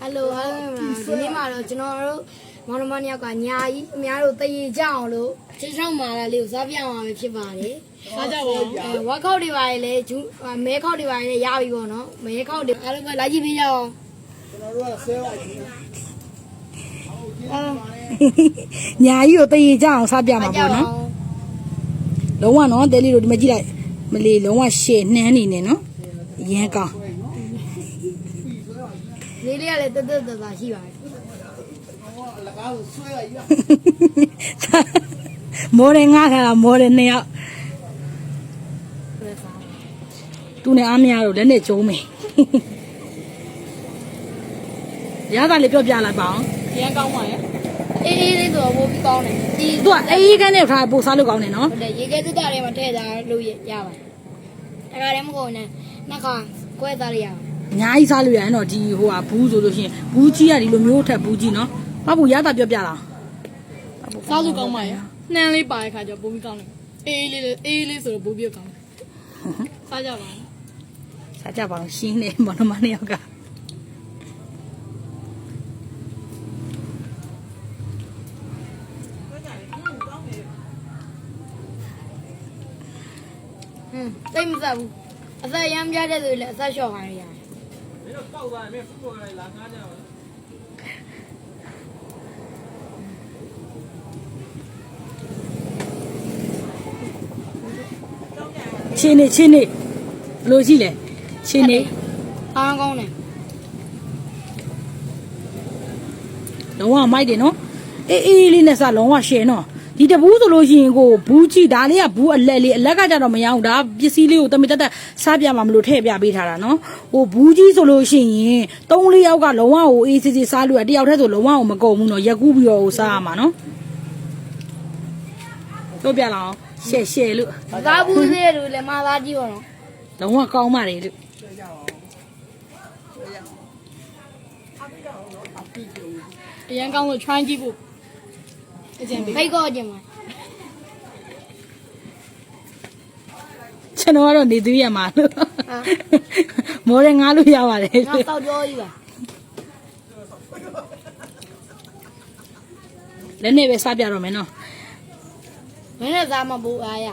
ဟယ်လိုဟယ်လိုဒီနေ့မှာတော့ကျွန်တော်တို့မောင်နှမနှစ်ယောက်ကညာကြီးအများတို့တည်ရကြအောင်လို့ချင်းချောင်းမာလာလေးကိုစားပြအောင်မှာဖြစ်ပါတယ်စားကြပါဦးအဲဝက်ခောက်တွေပါလေဂျူးမဲခောက်တွေပါလေရပြီပေါ့နော်မဲခောက်တွေအားလုံးကလာကြည့်ပေးကြအောင်ကျွန်တော်တို့ကဆဲလိုက်ပြီအာညာကြီးကိုတည်ကြအောင်စားပြမှာပေါ့နော်လုံးဝနော်တဲလေးတို့ဒီမှာကြည့်လိုက်မလီလုံးဝရှေ့နှမ်းနေနေနော်အရန်ကောင်း လေးလေးကလည်းတက်တက်တတာရှိပါတယ်ဟောအလကားကိုဆွဲလိုက်ရမော်ရငါခါမော်ရနှစ်ယောက်သူနဲ့အားမရတော့လက်နဲ့ကျုံးမယ်ရတာလေးပြောပြလိုက်ပါအောင်ရန်ကောင်းပါရဲ့အေးအေးလေးဆိုတော့ပိုပြီးကောင်းတယ်ဒီသူကအေးခန်းနဲ့ထားပို့စားလို့ကောင်းတယ်နော်ဟုတ်တယ်ရေခဲတက်တာတွေမှာထည့်ထားလို့ရရပါတယ်အဲ့ဒါလည်းမဟုတ်နဲ့နှစ်ခါကွဲသားလိုက်ရအောင် အများကြီးစားလို့ရရင်တော့ဒီဟိုဟာဘူးဆိုလို့ရှိရင်ဘူးကြီးကဒီလိုမျိုးထက်ဘူးကြီးနော်ဘာဘူးရတာပြောပြလားစားလို့ကောင်းပါရဲ့နှမ်းလေးပါတဲ့ခါကျပိုပြီးကောင်းတယ်အေးလေးလေးအေးလေးဆိုတော့ပိုပြီးကောင်းတယ်စားကြပါဦးစားကြပါအောင်ရှင်းနေမနမနှစ်ယောက်ကဟင်းသိမဆက်ဘူးအသက်ရမ်းပြတဲ့သူလည်းအသက်လျှော့ခို င်းရတယ်ချင်းနေချင်းနေဘယ်လိုရှိလဲချင်းနေအားကောင်းတယ်လုံးဝမိုက်တယ်နော်အေးအေးလေးနဲ့စားလုံးဝရှယ်နော် ဒီတဘူးဆိုလို့ရှိရင်ကိုဘူးကြီးဒါလေးကဘူးအလက်လေးအလက်ကကြတော့မရအောင်ဒါပစ္စည်းလေးကိုတမတက်တက်စားပြမှာမလို့ထည့်ပြပေးထားတာနော်ဟိုဘူးကြီးဆိုလို့ရှိရင်၃၄ယောက်ကလုံးဝဟိုအေးစစ်စစ်စားလို့ရတယောက်တည်းဆိုလုံးဝဟိုမကုန်ဘူးနော်ရက်ကူးပြီးတော့ဟိုစားရမှာနော်တို့ပြလာအောင်ရှယ်ရှယ်လို့ကားဘူးသေးတယ်လည်းမသားကြည့်ပါတော့လုံးဝကောင်းပါတယ်လို့အရန်ကောင်းလို့ try ကြည့်ဖို့ အကျဉ်းပေးဖိတ်ကောကြင်ပါကျွန်တော်ကတော့နေသေးရမှာလို့ဟာမော်ရငားလို့ရပါတယ်နောက်တော့ပြောကြီးပါလက်နဲ့ပဲစားပြတော့မယ်နော်မင်းနဲ့သားမပူအားရ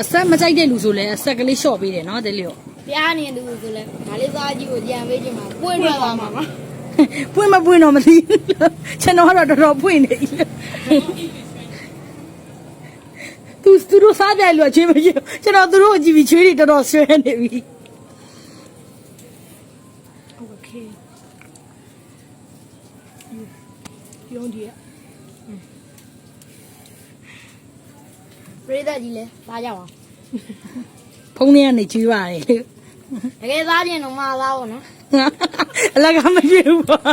အဆက်မကြိုက်တဲ့လူဆိုလဲအဆက်ကလေးလျှော့ပေးတယ်နော်တဲ့လျော့ ပြားနေတူဆိုလဲဒါလေးသားကြီးကိုကြံပေးချင်ပါပွင့်ထွက်သွားမှာပါ ပွင့်မပွင့်တော့မသိဘူးကျွန်တော်ကတော့တော်တော်ပွင့်နေပြီသူသူတို့စားကြလို့အချင်းမရှိဘူးကျွန်တော်သူတို့အကြည့်ပြီးချွေးတွေတော်တော်ဆွဲနေပြီ โอเคပြုံးကြည့်ရ ပြိသက်ကြီးလဲသားကြပါဖုန်းထဲကနေချွေးပါတယ်တကယ်သားကျင်တော့မသားဘောနော် အလကမရှိဘူးပေါ့